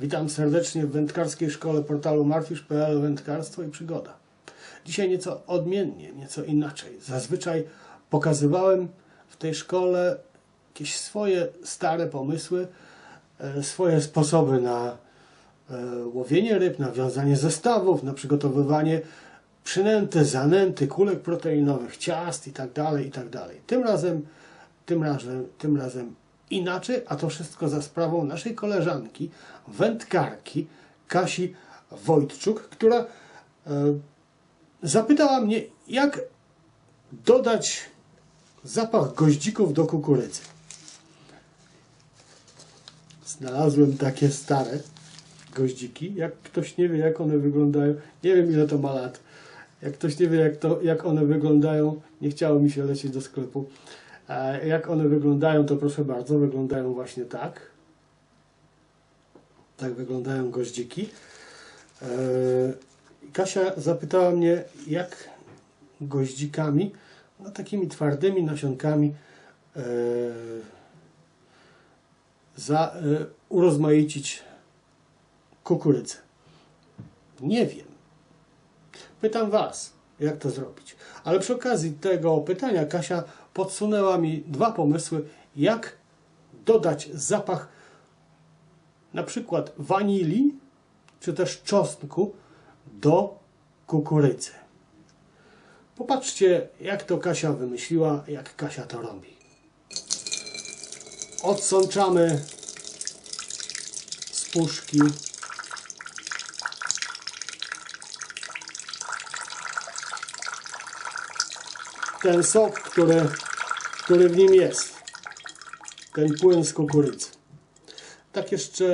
Witam serdecznie w wędkarskiej szkole portalu marfisz.pl Wędkarstwo i przygoda. Dzisiaj nieco odmiennie, nieco inaczej. Zazwyczaj pokazywałem w tej szkole jakieś swoje stare pomysły, e, swoje sposoby na e, łowienie ryb, na wiązanie zestawów, na przygotowywanie przynęty, zanęty, kulek proteinowych, ciast i tak dalej, i tak. Tym razem, tym razem, tym razem inaczej, a to wszystko za sprawą naszej koleżanki, wędkarki Kasi Wojtczuk, która e, zapytała mnie, jak dodać zapach goździków do kukurydzy. Znalazłem takie stare goździki. Jak ktoś nie wie, jak one wyglądają, nie wiem ile to ma lat. Jak ktoś nie wie, jak, to, jak one wyglądają, nie chciało mi się lecieć do sklepu. Jak one wyglądają, to proszę bardzo, wyglądają właśnie tak. Tak wyglądają goździki. E, Kasia zapytała mnie, jak goździkami, no takimi twardymi nasionkami e, za, e, urozmaicić kukurydzę. Nie wiem. Pytam Was, jak to zrobić. Ale przy okazji tego pytania Kasia podsunęła mi dwa pomysły, jak dodać zapach na przykład wanilii czy też czosnku do kukurydzy. Popatrzcie, jak to Kasia wymyśliła, jak Kasia to robi. Odsączamy z puszki ten sok, który, który w nim jest. Ten płyn z kukurydzy. Tak jeszcze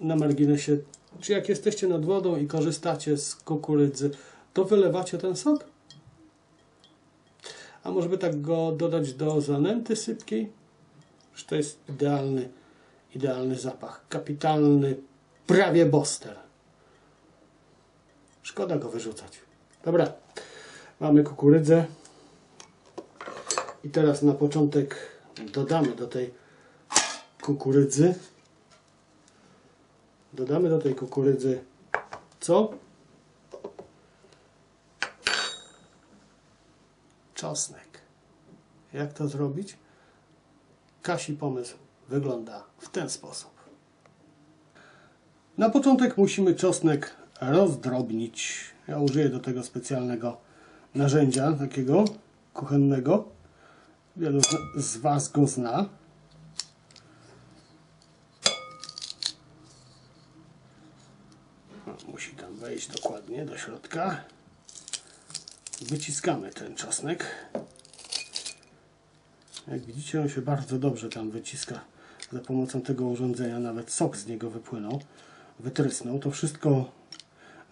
na marginesie, czy jak jesteście nad wodą i korzystacie z kukurydzy, to wylewacie ten sok? A może by tak go dodać do zanęty sypkiej? Że to jest idealny, idealny zapach. Kapitalny, prawie boster. Szkoda go wyrzucać. Dobra, mamy kukurydzę. I teraz na początek dodamy do tej kukurydzy dodamy do tej kukurydzy co? Czosnek. Jak to zrobić? Kasi pomysł wygląda w ten sposób. Na początek musimy czosnek rozdrobnić. Ja użyję do tego specjalnego narzędzia, takiego kuchennego. Wielu z- Was go zna. Musi tam wejść dokładnie do środka. Wyciskamy ten czosnek. Jak widzicie, on się bardzo dobrze tam wyciska za pomocą tego urządzenia. Nawet sok z niego wypłynął, wytrysnął. To wszystko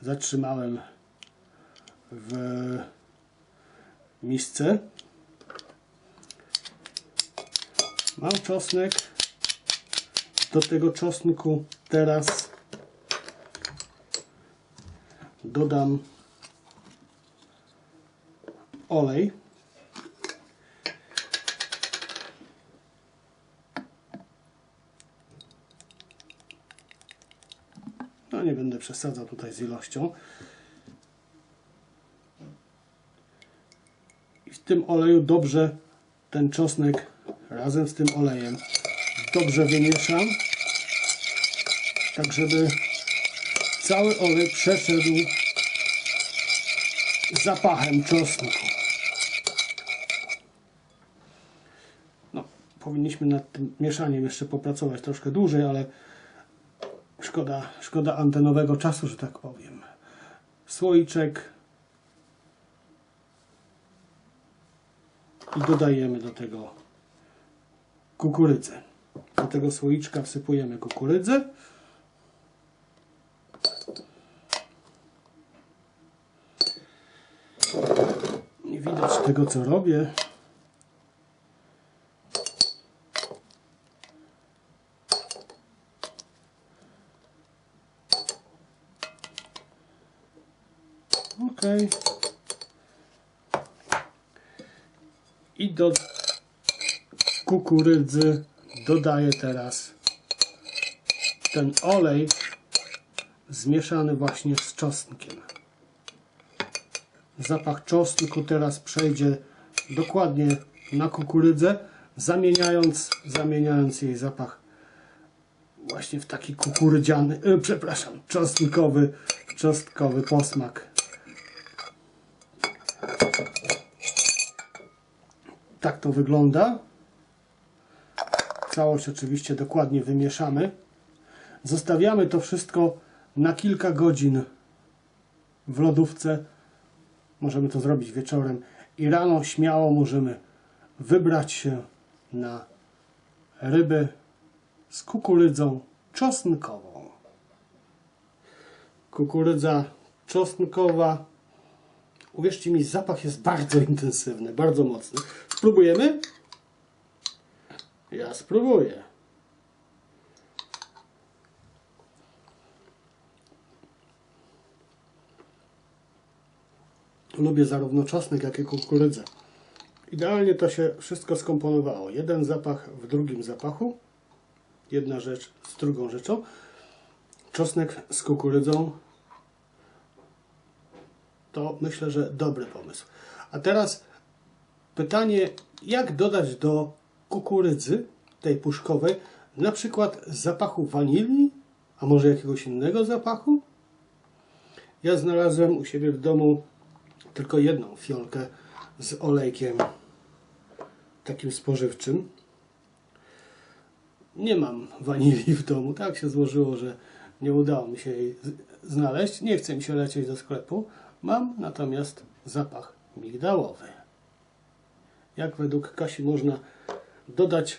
zatrzymałem w misce. Mam czosnek. Do tego czosnku teraz dodam olej. No nie będę przesadzał tutaj z ilością. I w tym oleju dobrze ten czosnek razem z tym olejem dobrze wymieszam. Tak żeby cały olej przeszedł zapachem czosnku. No, powinniśmy nad tym mieszaniem jeszcze popracować troszkę dłużej, ale szkoda, szkoda antenowego czasu, że tak powiem. Słoiczek i dodajemy do tego kukurydzę. Do tego słoiczka wsypujemy kukurydzę. Nie widać tego, co robię. Ok. I do kukurydzy dodaję teraz ten olej zmieszany właśnie z czosnkiem. Zapach czosnku teraz przejdzie dokładnie na kukurydzę, zamieniając, zamieniając jej zapach właśnie w taki kukurydziany, e, przepraszam, czosnkowy, czosnkowy posmak. Tak to wygląda. Całość oczywiście dokładnie wymieszamy. Zostawiamy to wszystko na kilka godzin w lodówce. Możemy to zrobić wieczorem i rano śmiało możemy wybrać się na ryby z kukurydzą czosnkową. Kukurydza czosnkowa. Uwierzcie mi, zapach jest bardzo intensywny, bardzo mocny. Spróbujemy? Ja spróbuję. Lubię zarówno czosnek, jak i kukurydzę. Idealnie to się wszystko skomponowało. Jeden zapach w drugim zapachu. Jedna rzecz z drugą rzeczą. Czosnek z kukurydzą to myślę, że dobry pomysł. A teraz pytanie, jak dodać do kukurydzy, tej puszkowej, na przykład zapachu wanilii, a może jakiegoś innego zapachu? Ja znalazłem u siebie w domu tylko jedną fiolkę z olejkiem takim spożywczym. Nie mam wanilii w domu. Tak się złożyło, że nie udało mi się jej znaleźć. Nie chcę mi się lecieć do sklepu. Mam natomiast zapach migdałowy. Jak według Kasi można dodać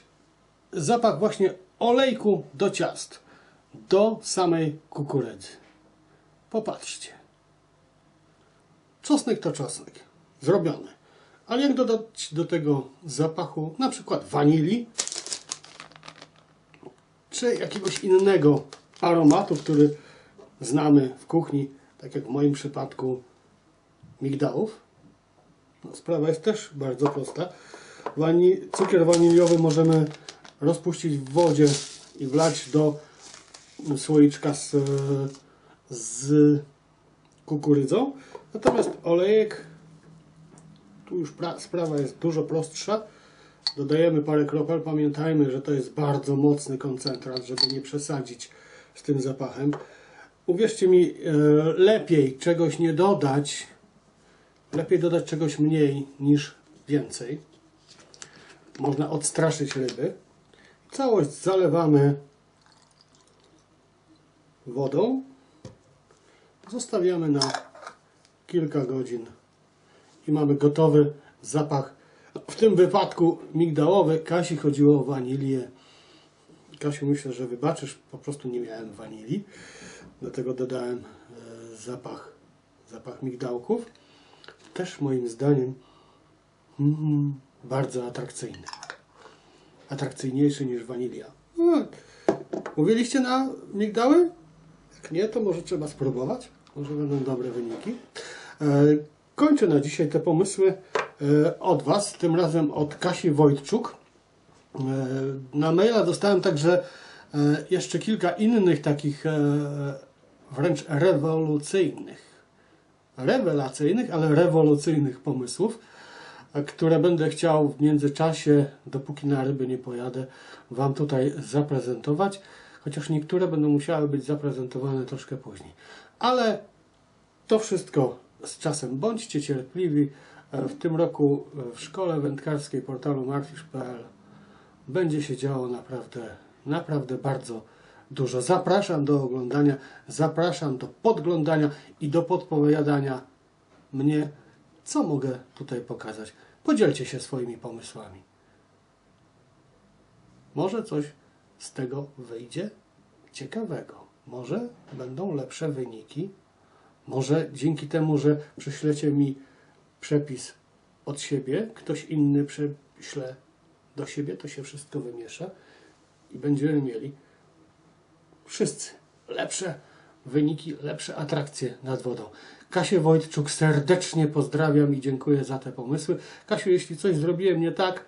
zapach właśnie olejku do ciast, do samej kukurydzy. Popatrzcie. Czosnek to czosnek. Zrobiony. Ale jak dodać do tego zapachu na przykład wanilii czy jakiegoś innego aromatu, który znamy w kuchni, tak jak w moim przypadku migdałów. No, sprawa jest też bardzo prosta. Wani cukier waniliowy możemy rozpuścić w wodzie i wlać do słoiczka z, z kukurydzą. Natomiast olejek, tu już pra- sprawa jest dużo prostsza. Dodajemy parę kropel. Pamiętajmy, że to jest bardzo mocny koncentrat, żeby nie przesadzić z tym zapachem. Uwierzcie mi, e, lepiej czegoś nie dodać, lepiej dodać czegoś mniej niż więcej. Można odstraszyć ryby. Całość zalewamy wodą. Zostawiamy na kilka godzin i mamy gotowy zapach. W tym wypadku migdałowy. Kasi chodziło o wanilię. Kasiu, myślę, że wybaczysz, po prostu nie miałem wanilii. Dlatego dodałem e, zapach, zapach migdałków. Też moim zdaniem mm, bardzo atrakcyjny. Atrakcyjniejszy niż wanilia. No, Mówiliście na migdały? Jak nie, to może trzeba spróbować. Może będą dobre wyniki. E, Kończę na dzisiaj te pomysły e, od Was, tym razem od Kasi Wojtczuk. E, Na maila dostałem także jeszcze kilka innych takich wręcz rewolucyjnych, rewelacyjnych, ale rewolucyjnych pomysłów, które będę chciał w międzyczasie, dopóki na ryby nie pojadę, Wam tutaj zaprezentować. Chociaż niektóre będą musiały być zaprezentowane troszkę później. Ale to wszystko z czasem. Bądźcie cierpliwi. W tym roku w szkole wędkarskiej portalu marfisz.pl będzie się działo naprawdę, naprawdę bardzo dużo. Zapraszam do oglądania, zapraszam do podglądania i do podpowiadania mnie, co mogę tutaj pokazać. Podzielcie się swoimi pomysłami. Może coś z tego wyjdzie ciekawego. Może będą lepsze wyniki. Może dzięki temu, że przyślecie mi przepis od siebie, ktoś inny prześle do siebie, to się wszystko wymiesza i będziemy mieli wszyscy lepsze wyniki, lepsze atrakcje nad wodą. Kasię Wojtczuk serdecznie pozdrawiam i dziękuję za te pomysły. Kasiu, jeśli coś zrobiłem nie tak,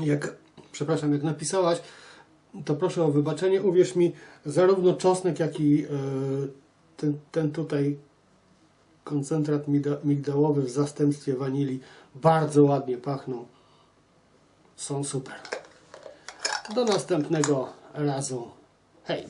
jak, przepraszam, jak napisałaś, to proszę o wybaczenie. Uwierz mi, zarówno czosnek, jak i e, ten, ten tutaj koncentrat migda- migdałowy w zastępstwie wanilii bardzo ładnie pachną. Są super. Do następnego razu. Hej!